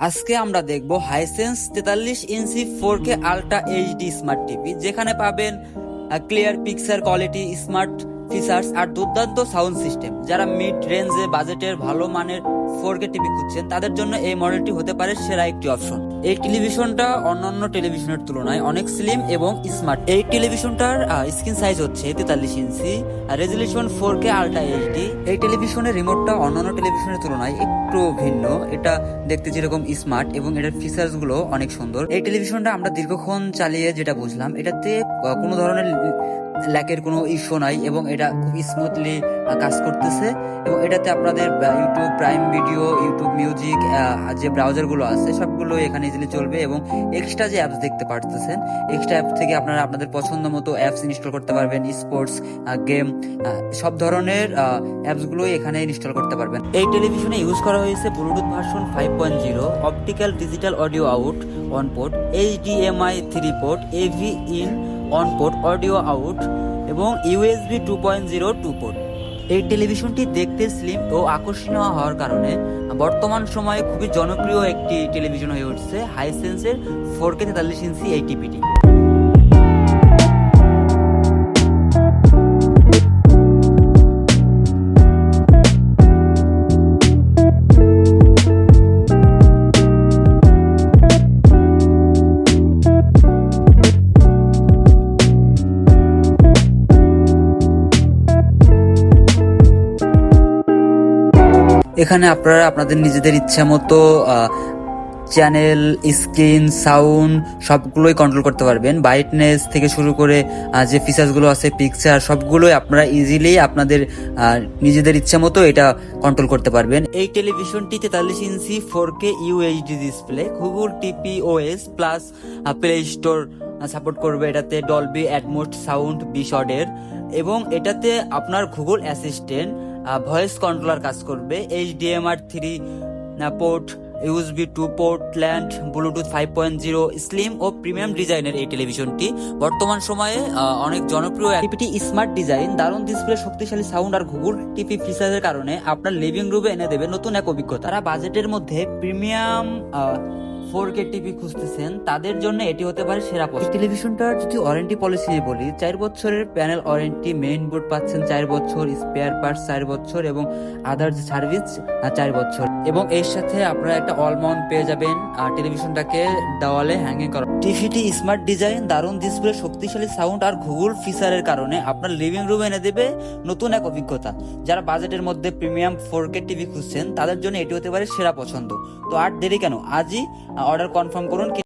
আজকে আমরা দেখব হাইসেন্স তেতাল্লিশ inch four K ultra HD smart TV যেখানে পাবেন clear picture quality smart features আর দুর্দান্ত সাউন্ড সিস্টেম। যারা মিড রেঞ্জে বাজেটের ভালো মানের ফোর কে টিভি খুঁজছেন, তাদের জন্য এই মডেলটি হতে পারে সেরা একটি অপশন। এই টেলিভিশনটা অন্যান্য টেলিভিশনের তুলনায় অনেক স্লিম এবং স্মার্ট এই টেলিভিশনটার স্ক্রিন সাইজ হচ্ছে তেতাল্লিশ inch resolution four K ultra HD এই টেলিভিশনের রিমোটটা অন্যান্য টেলিভিশনের তুলনায় একটু ভিন্ন। এটা দেখতে যেরকম স্মার্ট এবং এটার ফিচার্সগুলো অনেক সুন্দর। এই টেলিভিশনটা আমরা দীর্ঘক্ষণ চালিয়ে যেটা বুঝলাম, এটাতে কোনো ধরনের ল্যাকের কোনো ইস্যু নাই এবং এটা খুব স্মুথলি কাজ করতেছে। এবং এটাতে আপনাদের YouTube prime video YouTube music যে ব্রাউজারগুলো আছে সবগুলো এখানে ইজিলি চলবে এবং এক্সট্রা যে অ্যাপস দেখতে পারতেছেন এক্সট্রা অ্যাপ থেকে আপনারা আপনাদের পছন্দ মতো অ্যাপস ইনস্টল করতে পারবেন স্পোর্টস গেম সব ধরনের অ্যাপসগুলো এখানে ইনস্টল করতে পারবেন। এই টেলিভিশনে ইউজ করা হয়েছে bluetooth version five point zero optical digital audio out on port HDMI three port AV in on port audio out এবং USB two point zero two port এই টেলিভিশনটি দেখতে স্লিম ও আকর্ষণীয় হওয়ার কারণে বর্তমান সময়ে খুবই জনপ্রিয় একটি টেলিভিশন হয়ে উঠছে হাইসেন্সের ফোর কে তেতাল্লিশ ইঞ্চি এই এখানে আপনারা আপনাদের নিজেদের ইচ্ছা মতো চ্যানেল স্ক্রিন সাউন্ড সবগুলোই কন্ট্রোল করতে পারবেন। ব্রাইটনেস থেকে শুরু করে যে ফিচার্সগুলো আছে পিকচার সবগুলোই আপনারা ইজিলি আপনাদের নিজেদের ইচ্ছা মতো এটা কন্ট্রোল করতে পারবেন। এই টেলিভিশনটি তেতাল্লিশ inch four K UHD display Google TV OS plus play store support করবে এটাতে ডলবি অ্যাটমোস্ট সাউন্ড বিশডের এবং এটাতে আপনার গুগল অ্যাসিস্ট্যান্ট ভয়েস কন্ট্রোলার কাজ করবে H HDMI three port USB two port LAN bluetooth five point zero slim ও premium ডিজাইনের এই টেলিভিশনটি বর্তমান সময়ে অনেক জনপ্রিয় টিভিটি স্মার্ট ডিজাইন দারুণ ডিসপ্লে শক্তিশালী সাউন্ড আর গুগল টিভি ফিচারের কারণে আপনার লিভিং রুমে এনে দেবে নতুন এক অভিজ্ঞতা। তারা বাজেটের মধ্যে প্রিমিয়াম ফোর কে টিভি খুঁজতেছেন, তাদের জন্য এটি হতে পারে সেরা পছন্দ টেলিভিশনটার যদি ওয়ারেন্টি পলিসি নিয়ে বলি, চার বছরের প্যানেল ওয়ারেন্টি মেইন বোর্ড পাচ্ছেন চার বছর স্পেয়ার পার্টস চার বছর এবং আদার সার্ভিস চার বছর। এবং এর সাথে আপনারা একটা অল মাউন্ট পেয়ে যাবেন, আর টেলিভিশনটাকে দেওয়ালে হ্যাঙ্গিং করা। টিভিটি স্মার্ট ডিজাইন দারুণ ডিসপ্লে শক্তিশালী সাউন্ড আর গুগল ফিচারের কারণে আপনার লিভিং রুমে এনে দেবে নতুন এক অভিজ্ঞতা। যারা বাজেটের মধ্যে প্রিমিয়াম ফোর কে টিভি খুঁজছেন, তাদের জন্য এটি হতে পারে সেরা পছন্দ। তো আর দেরি কেন, আজই অর্ডার কনফার্ম করুন